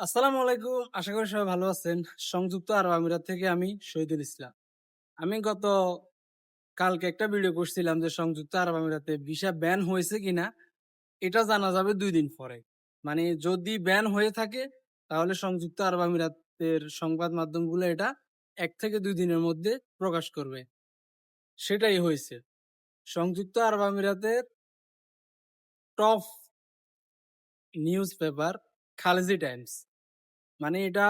আসসালামু আলাইকুম। আশা করি সবাই ভালো আছেন। সংযুক্ত আরব আমিরাত থেকে আমি শহীদুল ইসলাম। আমি গত, কালকে একটা ভিডিও করছিলাম যে সংযুক্ত আরব আমিরাতে ভিসা ব্যান হয়েছে কিনা, এটা জানা যাবে দুই দিন পরে। মানে যদি ব্যান হয়ে থাকে, তাহলে সংযুক্ত আরব আমিরাতের সংবাদ মাধ্যমগুলো এটা এক থেকে দুই দিনের মধ্যে প্রকাশ করবে। সেটাই হয়েছে। সংযুক্ত আরব আমিরাতের top news paper Khaleej Times. মানে এটা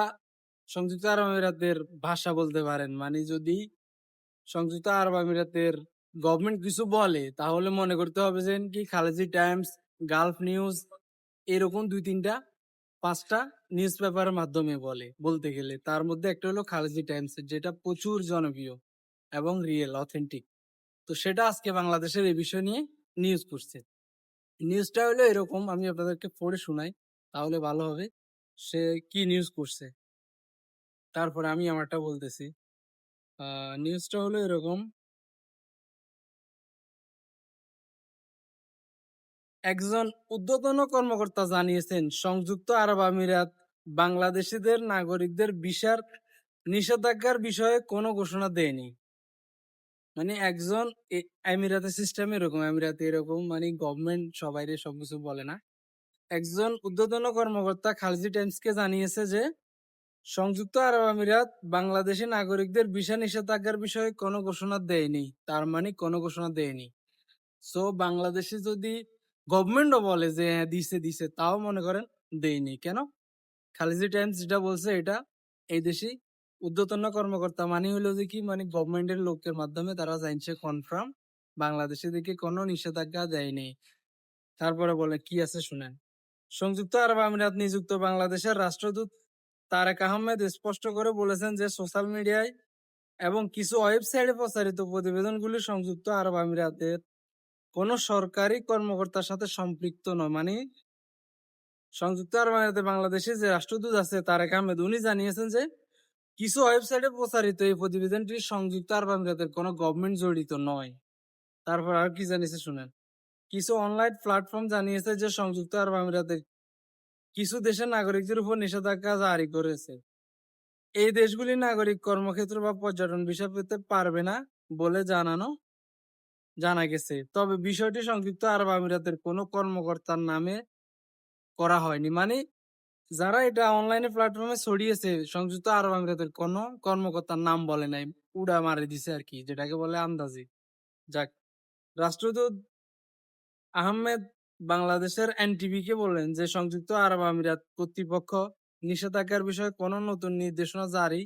সংযুক্ত আরব আমিরাতের ভাষা বলতে পারেন। মানে যদি সংযুক্ত আরব আমিরাতের গভর্নমেন্ট কিছু বলে, তাহলে মনে করতে হবে যে কি খালেজি টাইমস, গালফ নিউজ, এরকম দুই তিনটা, পাঁচটা নিউজ পেপারের মাধ্যমে বলে, বলতে গেলে। তার মধ্যে একটা হলো খালেজি টাইমস যেটা প্রচুর জনপ্রিয় এবং রিয়েল অথেন্টিক তো সেটা আজকে বাংলাদেশের এই বিষয় নিয়ে নিউজ করছে। নিউজটা হলো এরকম, আমি আপনাদেরকে পড়ে শোনাই। তাহলে ভালো হবে। সে কি নিউজ করছে? তারপরে আমি আমারটা বলতেছি। নিউজটা হলো এরকম। একজন ঊর্ধ্বতন কর্মকর্তা জানিয়েছেন, সংযুক্ত আরব আমিরাত বাংলাদেশিদের নাগরিকদের ভিসার নিষেধাজ্ঞার বিষয়ে কোনো ঘোষণা দেয়নি। মানে একজন আমিরাতের সিস্টেম এরকম, আমিরাতে এরকম মানে গভর্নমেন্ট সবাই সবকিছু বলে না। একজন ঊর্ধ্বতন কর্মকর্তা খালজি টাইমসকে জানিয়েছে যে, সংযুক্ত আরব আমিরাত বাংলাদেশি নাগরিকদের ভিসা নিষেধাজ্ঞার বিষয়ে কোনো ঘোষণা দেয়নি। তার মানে কোনো ঘোষণা দেয়নি। সো, বাংলাদেশে যদি গভর্নমেন্টও বলে যে হ্যাঁ দিছে দিছে তাও মনে করেন দেয়নি। কেন? খালিজি টাইমস যেটা বলছে, এটা এই দেশে ঊর্ধ্বতন কর্মকর্তা মানে হলো যে কি? মানে গভর্নমেন্টের লোকের মাধ্যমে তারা জানছে কনফার্ম বাংলাদেশে দিকে কোনো নিষেধাজ্ঞা দেয়নি। তারপরে বলে, কি আছে শুনেন? সংযুক্ত আরব আমিরাত নিযুক্ত বাংলাদেশের রাষ্ট্রদূত তারেক আহমেদ স্পষ্ট করে বলেছেন যে সোশ্যাল মিডিয়ায় এবং কিছু ওয়েবসাইটে প্রচারিত প্রতিবেদনগুলি সংযুক্ত আরব আমিরাতের কোন সরকারি কর্মকর্তার সাথে সম্পৃক্ত নয়। মানে সংযুক্ত আরব আমিরাতে বাংলাদেশে যে রাষ্ট্রদূত আছে তারেক আহমেদ, উনি জানিয়েছেন যে কিছু ওয়েবসাইটে প্রচারিত এই প্রতিবেদনটি সংযুক্ত আরব আমিরাতের কোনো গভর্নমেন্ট জড়িত নয়। তারপর আর কি জানিয়েছে শুনেন। কিছু অনলাইন প্ল্যাটফর্ম জানিয়েছে যে সংযুক্ত আরব আমিরাতের কিছু দেশের নাগরিকদের উপর নিষেধাজ্ঞা জারি করেছে। এই দেশগুলি নাগরিক কর্মক্ষেত্র বা পর্যটন ভিসা পেতে পারবে না বলে জানানো, জানা গেছে। তবে বিষয়টি সংযুক্ত আরব আমিরাতের কোনো কর্মকর্তার নামে করা হয়নি। মানে যারা এটা অনলাইনে প্ল্যাটফর্মে ছড়িয়েছে, সংযুক্ত আরব আমিরাতের কোনো কর্মকর্তার নাম বলে নাই, উড়া মারে দিছে আর কি, যেটাকে বলে আন্দাজি। যাক, রাষ্ট্রদূত আহমেদ বাংলাদেশের এনটিভি কে বললেন যে, সংযুক্ত আরব আমিরাত কর্তৃপক্ষ নিষেধাজ্ঞার বিষয়ে কোনো নতুন নির্দেশনা জারি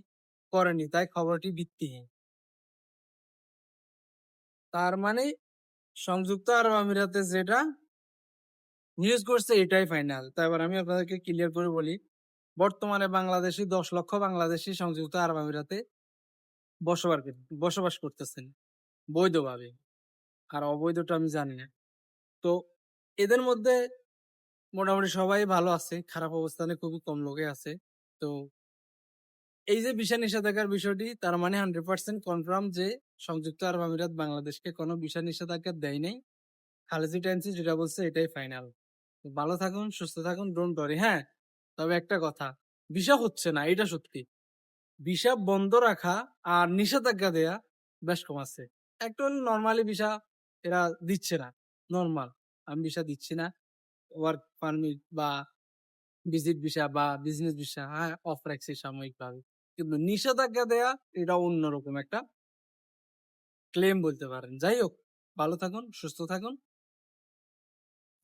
করেনি, তাই খবরটি ভিত্তিহীন। তার মানে সংযুক্ত আরব আমিরাতে যেটা নিউজ করছে, এটাই ফাইনাল তাই এবার আমি আপনাদেরকে ক্লিয়ার করে বলি, বর্তমানে বাংলাদেশি দশ লক্ষ বাংলাদেশি সংযুক্ত আরব আমিরাতে বসবাস বসবাস করতেছেন, বৈধভাবে। আর অবৈধটা আমি জানি না। তো এদের মধ্যে মোটামুটি সবাই ভালো আছে। খারাপ অবস্থানে খুবই কম লোকে আছে। তো এই যে ভিসা নিষেধাজ্ঞার বিষয়টি, তার মানে হান্ড্রেড পার্সেন্ট কনফার্ম যে সংযুক্ত আরব আমিরাত বাংলাদেশকে কোনো ভিসা নিষেধাজ্ঞা দেয় নাই। খালেজি টাইমসি যেটা বলছে এটাই ফাইনাল ভালো থাকুন, সুস্থ থাকুন ডোন্ট ওয়ারি হ্যাঁ? তবে একটা কথা, ভিসা হচ্ছে না, এটা সত্যি। ভিসা বন্ধ রাখা আর নিষেধাজ্ঞা দেয়া বেশ কম আছে। একটা নর্মালি ভিসা এরা দিচ্ছে না। নর্মাল আমি ভিসা দিচ্ছি না। ওয়ার্ক পারমিট বা ভিজিট ভিসা বা বিজনেস ভিসা হ্যাঁ অফ রাখছি সাময়িকভাবে। কিন্তু নিষেধাজ্ঞা দেয়া, এটা অন্যরকম একটা ক্লেম বলতে পারেন। যাই হোক, ভালো থাকুন, সুস্থ থাকুন।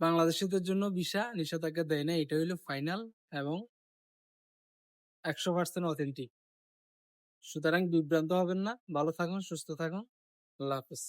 বাংলাদেশিদের জন্য ভিসা নিষেধাজ্ঞা দেয় না এটা হলো ফাইনাল এবং একশো পার্সেন্ট অথেন্টিক সুতরাং বিভ্রান্ত হবেন না। ভালো থাকুন, সুস্থ থাকুন। আল্লাহ হাফেজ।